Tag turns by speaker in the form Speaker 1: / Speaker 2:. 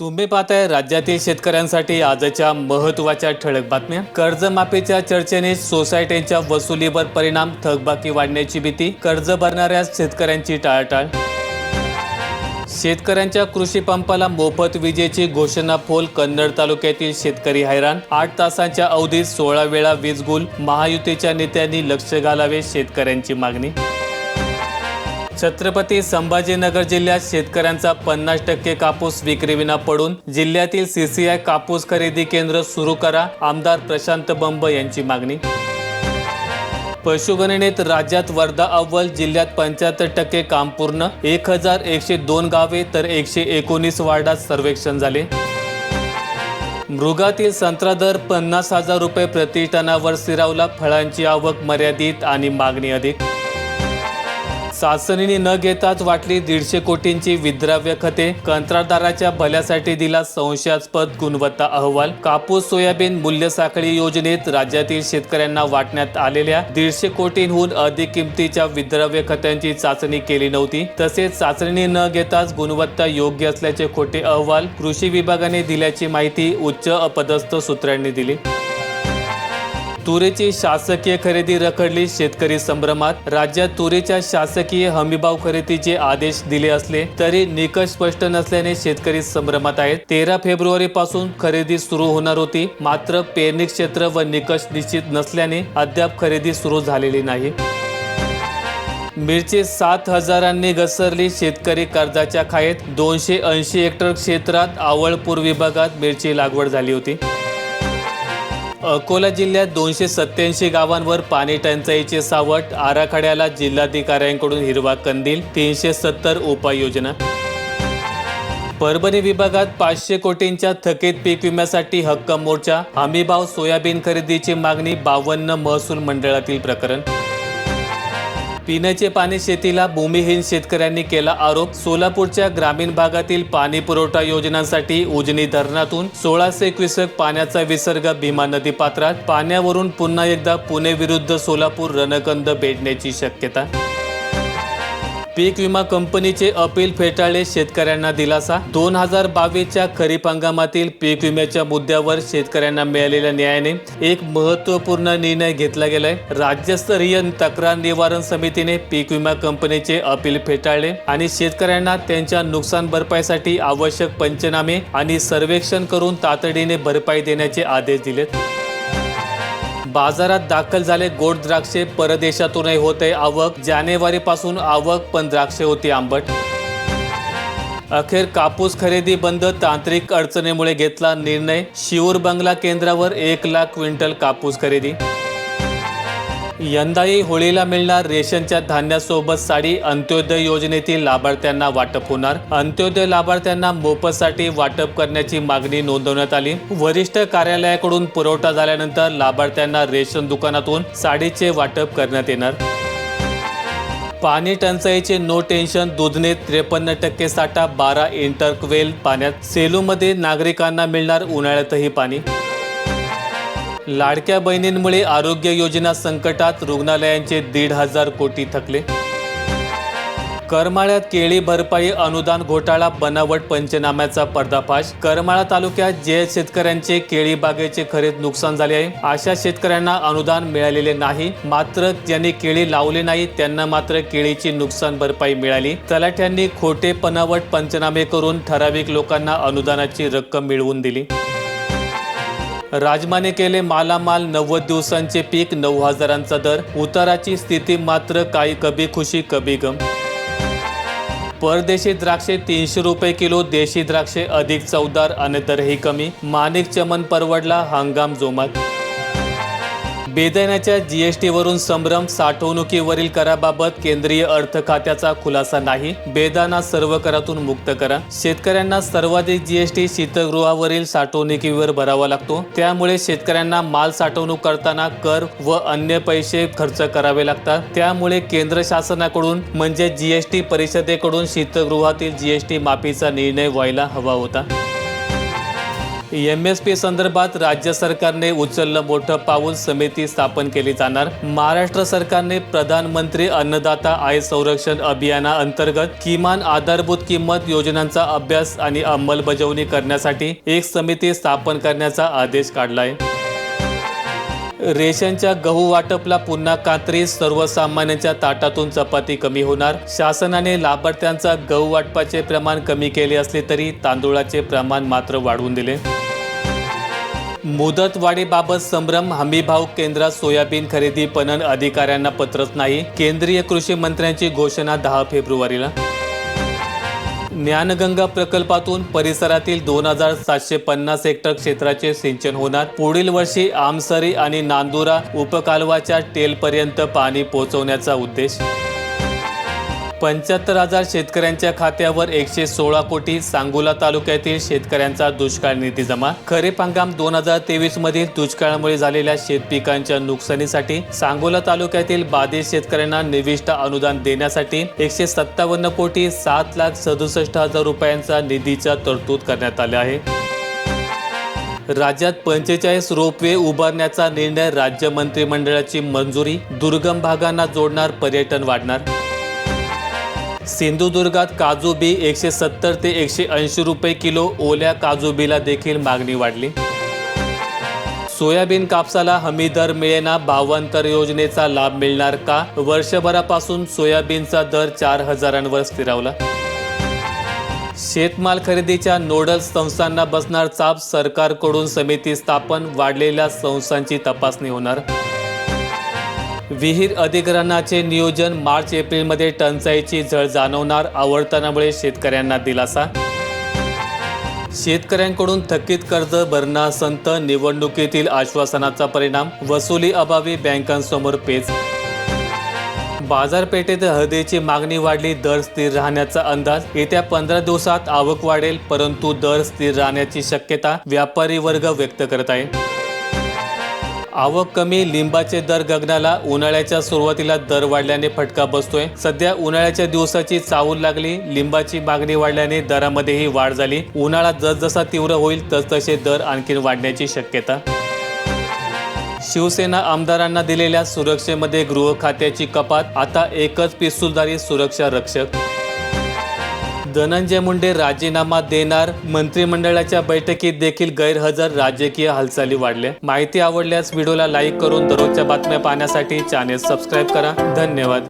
Speaker 1: तुम्ही पाहताय राज्यातील शेतकऱ्यांसाठी आजच्या महत्त्वाच्या ठळक बातम्या. कर्जमाफीच्या चर्चेने सोसायट्यांच्या वसुलीवर परिणाम थकबाकी वाढण्याची भीती कर्ज भरणाऱ्या शेतकऱ्यांची टाळाटाळ. शेतकऱ्यांच्या कृषी पंपाला मोफत विजेची घोषणा फोल कन्नड तालुक्यातील शेतकरी हैराण. आठ तासांच्या अवधीत सोळा वेळा वीज गुल महायुतीच्या नेत्यांनी लक्ष घालावे शेतकऱ्यांची मागणी. छत्रपती संभाजीनगर जिल्ह्यात शेतकऱ्यांचा पन्नास टक्के कापूस विक्रीविना पडून जिल्ह्यातील सीसीआय कापूस खरेदी केंद्र सुरू करा आमदार प्रशांत बंब यांची मागणी. पशुगणनेत राज्यात वर्धा अव्वल जिल्ह्यात पंच्याहत्तर टक्के काम पूर्ण एक हजार एकशे दोन गावे तर एकशे एकोणीस वार्डात सर्वेक्षण झाले. मृगातील संत्रा दर पन्नास हजार रुपये प्रति टनावर स्थिरावला फळांची आवक मर्यादित आणि मागणी अधिक. चाचणीने न घेताच वाटली दीडशे कोटींची विद्राव्य खते. कंत्राटदाराच्या भल्यासाठी दिला संशयास्पद गुणवत्ता अहवाल. कापूस सोयाबीन मूल्य साखळी योजनेत राज्यातील शेतकऱ्यांना वाटण्यात आलेल्या दीडशे कोटींहून अधिक किमतीच्या विद्राव्य खत्यांची चाचणी केली नव्हती. तसेच चाचणी न घेताच गुणवत्ता योग्य असल्याचे खोटे अहवाल कृषी विभागाने दिल्याची माहिती उच्च अपदस्थ सूत्रांनी दिली. तुरीची शासकीय खरेदी रखडली शेतकरी संभ्रमात. राज्यात तुरीच्या शासकीय हमीभाव खरेदीचे आदेश दिले असले तरी निकष स्पष्ट नसल्याने शेतकरी संभ्रमात आहेत. तेरा फेब्रुवारी पासून खरेदी सुरू होणार होती. मात्र पेरणी क्षेत्र व निकष निश्चित नसल्याने अद्याप खरेदी सुरू झालेली नाही. मिरची सात हजारांनी घसरली शेतकरी कर्जाच्या खायेत. दोनशे ऐंशी हेक्टर क्षेत्रात आवळपूर विभागात मिरची लागवड झाली होती. अकोला जिल्ह्यात दोनशे सत्याऐंशी गावांवर पाणी टंचाईचे सावट आराखड्याला जिल्हाधिकाऱ्यांकडून हिरवा कंदील तीनशे सत्तर उपाययोजना. परभणी विभागात पाचशे कोटींच्या थकीत पीक विम्यासाठी हक्क मोर्चा हमीभाव सोयाबीन खरेदीची मागणी बावन्न महसूल मंडळातील प्रकरण. पिण्याचे पाणी शेतीला भूमिहीन शेतकऱ्यांनी केला आरोप. सोलापूरच्या ग्रामीण भागातील पाणी पुरवठा योजनांसाठी उजनी धरणातून सोळाशे क्विसक पाण्याचा विसर्ग भीमा नदी पात्रात. पाण्यावरून पुन्हा एकदा पुणे विरुद्ध सोलापूर रणकंद भेटण्याची शक्यता पीक विमा कंपनीचे अपील फेटाळले शेतकऱ्यांना दिलासा. दोन हजार बावीसच्या खरीप हंगामातील पीक विम्याच्या मुद्द्यावर शेतकऱ्यांना मिळालेल्या न्यायाने एक महत्त्वपूर्ण निर्णय घेतला गेलाय. राज्यस्तरीय तक्रार निवारण समितीने पीक विमा कंपनीचे अपील फेटाळले आणि शेतकऱ्यांना त्यांच्या नुकसान भरपाईसाठी आवश्यक पंचनामे आणि सर्वेक्षण करून तातडीने भरपाई देण्याचे आदेश दिलेत. बाजारात दाखल झाले गोड द्राक्षे परदेशातूनही होते. आवक जानेवारी पासून आवक पण द्राक्षे होती आंबट. अखेर कापूस खरेदी बंद तांत्रिक अडचणीमुळे घेतला निर्णय. शिऊर बंगला केंद्रावर एक लाख क्विंटल कापूस खरेदी यंदाही होळीला मिळणार रेशनच्या धान्यासोबत साडी अंत्योदय योजनेतील लाभार्थ्यांना वाटप होणार. अंत्योदय लाभार्थ्यांना मोफतसाठी वाटप करण्याची मागणी नोंदवण्यात आली. वरिष्ठ कार्यालयाकडून पुरवठा झाल्यानंतर लाभार्थ्यांना रेशन दुकानातून साडीचे वाटप करण्यात येणार. पाणी टंचाईचे नो टेन्शन दुधने त्रेपन्न टक्के साठा बारा इंटरक्वेल पाण्यात. सेलूमध्ये नागरिकांना मिळणार उन्हाळ्यातही पाणी. लाडक्या बहिणींमुळे आरोग्य योजना संकटात रुग्णालयांचे दीड हजार कोटी थकले. करमाळ्यात केळी भरपाई अनुदान घोटाळा बनावट पंचनाम्याचा पर्दाफाश. करमाळा तालुक्यात जे शेतकऱ्यांचे केळी बागेचे खरेद नुकसान झाले आहे अशा शेतकऱ्यांना अनुदान मिळालेले नाही. मात्र ज्यांनी केळी लावले नाही त्यांना मात्र केळीची नुकसान भरपाई मिळाली. तलाठ्यांनी खोटे बनावट पंचनामे करून ठराविक लोकांना अनुदानाची रक्कम मिळवून दिली. राजमाने केले मालामाल नव्वद दिवसांचे पीक नऊ हजारांचा दर. उताराची स्थिती मात्र काही कभी खुशी कभी गम. परदेशी द्राक्षे तीनशे रुपये किलो देशी द्राक्षे अधिक चवदार आणि दरही कमी. माणिक चमन परवडला हंगाम जोमात. बेदाण्याच्या टीवरून संभ्रम साठवणुकीवरील कराबाबत केंद्रीय अर्थ खात्याचा खुलासा नाही. बेदाना सर्व करातून मुक्त करा. शेतकऱ्यांना सर्वाधिक जीएसटी शीतगृहावरील साठवणुकीवर भरावा लागतो. त्यामुळे शेतकऱ्यांना माल साठवणूक करताना कर व अन्य पैसे खर्च करावे लागतात. त्यामुळे केंद्र शासनाकडून म्हणजे जीएसटी परिषदेकडून शीतगृहातील जीएसटी माफीचा निर्णय व्हायला हवा होता. एम एस पी संदर्भात राज्य सरकारने उचललं मोठं पाऊल समिती स्थापन केली जाणार. महाराष्ट्र सरकारने प्रधानमंत्री अन्नदाता आय संरक्षण अभियाना अंतर्गत किमान आधारभूत किंमत योजनांचा अभ्यास आणि अंमलबजावणी करण्यासाठी एक समिती स्थापन करण्याचा आदेश काढलाय. रेशनच्या गहू वाटपला पुन्हा कात्री सर्वसामान्यांच्या ताटातून चपाती कमी होणार. शासनाने लाभार्थ्यांचा गहू वाटपाचे प्रमाण कमी केले असले तरी तांदूळाचे प्रमाण मात्र वाढवून दिले. मुदतवाढीबाबत संभ्रम हमीभाव केंद्रात सोयाबीन खरेदी पणन अधिकाऱ्यांना पत्रच नाही. केंद्रीय कृषी मंत्र्यांची घोषणा दहा फेब्रुवारीला. ज्ञानगंगा प्रकल्पातून परिसरातील दोन हजार सातशे पन्नास हेक्टर क्षेत्राचे सिंचन होणार. पुढील वर्षी आमसरी आणि नांदुरा उपकालवाच्या टेलपर्यंत पाणी पोहोचवण्याचा उद्देश. पंच्याहत्तर हजार शेतकऱ्यांच्या खात्यावर एकशे सोळा कोटी सांगोला तालुक्यातील शेतकऱ्यांचा दुष्काळ निधी जमा. खरीप हंगाम दोन हजार तेवीस मधील दुष्काळामुळे झालेल्या शेतपिकांच्या नुकसानीसाठी सांगोला तालुक्यातील बाधित शेतकऱ्यांना निविष्ट अनुदान देण्यासाठी एकशे सत्तावन्न कोटी सात लाख सदुसष्ट हजार रुपयांचा निधीचा तरतूद करण्यात आला आहे. राज्यात पंचेचाळीस रोपवे उभारण्याचा निर्णय राज्य मंत्रिमंडळाची मंजुरी. दुर्गम भागांना जोडणार पर्यटन वाढणार. सिंधुदुर्गात काजू बी एकशे सत्तर ते एकशे ऐंशी रुपये किलो ओल्या काजू बीला देखील मागणी वाढली. सोयाबीन कापसाला हमी दर मिळेना भावांतर योजनेचा लाभ मिळणार का? वर्षभरापासून सोयाबीनचा दर चार हजारांवर स्थिरावला. शेतमाल खरेदीच्या नोडल संस्थांना बसणार चाप सरकारकडून समिती स्थापन वाढलेल्या संस्थांची तपासणी होणार. विहीर अधिग्रहणाचे नियोजन मार्च एप्रिलमध्ये टंचाईची झळ जाणवणार आवर्तनामुळे शेतकऱ्यांना दिलासा. शेतकऱ्यांकडून थकीत कर्ज भरणा संत निवडणुकीतील आश्वासनाचा परिणाम वसुली अभावी बँकांसमोर पेच. बाजारपेठेत हळदीची मागणी वाढली दर स्थिर राहण्याचा अंदाज. येत्या पंधरा दिवसात आवक वाढेल परंतु दर स्थिर राहण्याची शक्यता व्यापारी वर्ग व्यक्त करत आहे. आवक कमी लिंबाचे दर गगनाला उन्हाळ्याच्या सुरुवातीला दर वाढल्याने फटका बसतोय. सध्या उन्हाळ्याच्या दिवसाची चावूल लागली लिंबाची मागणी वाढल्याने दरामध्येही वाढ झाली. उन्हाळा जसजसा तीव्र होईल तसतसे दर आणखी वाढण्याची शक्यता. शिवसेना आमदारांना दिलेल्या सुरक्षेमध्ये गृह खात्याची कपात आता एकच पिस्तुलदारी सुरक्षा रक्षक. धनंजय मुंडे राजीनामा देणार मंत्रिमंडळाच्या बैठकीत देखील गैरहजर राजकीय हालचाली वाढल्या. माहिती आवडल्यास व्हिडिओला लाईक करून दररोजच्या बातम्या पाहण्यासाठी चॅनेल सबस्क्राईब करा. धन्यवाद.